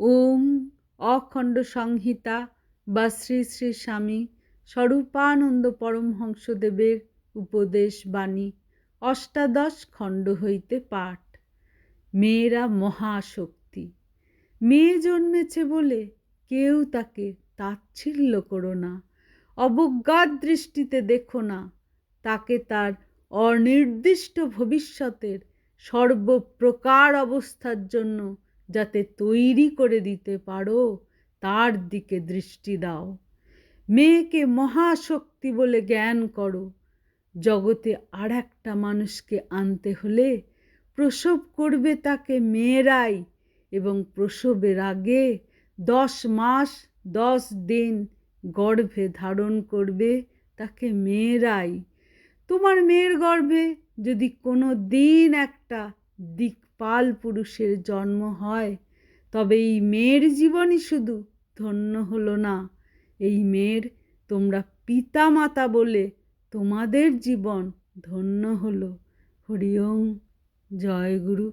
ওম অখণ্ড সংহিতা বা শ্রী শ্রী স্বামী স্বরূপানন্দ পরমহংসদেবের উপদেশ বাণী অষ্টাদশ খণ্ড হইতে পাঠ। মেয়েরা মহাশক্তি। মেয়ে জন্মেছে বলে কেউ তাকে তাচ্ছিল্য করো না, অবজ্ঞার দৃষ্টিতে দেখো না, তাকে তার অনির্দিষ্ট ভবিষ্যতের সর্বপ্রকার অবস্থার জন্য যাতে তৈরি করে দিতে পারো, তার দিকে দৃষ্টি দাও। মেয়েকে মহাশক্তি বলে জ্ঞান করো। জগতে আর একটা মানুষকে আনতে হলে প্রসব করবে তাকে মেয়েরাই এবং প্রসবের আগে দশ মাস, দশ দিন গর্ভে ধারণ করবে তাকে মেয়েরাই। তোমার মেয়ের গর্ভে যদি কোনো দিন একটা দিকপাল পুরুষের জন্ম হয়, তবে এই মেয়ের জীবনই শুধু ধন্য হলো না। এই মেয়ের তোমরা পিতা মাতা বলে তোমাদের জীবন ধন্য হলো। হরিওম, জয় গুরু।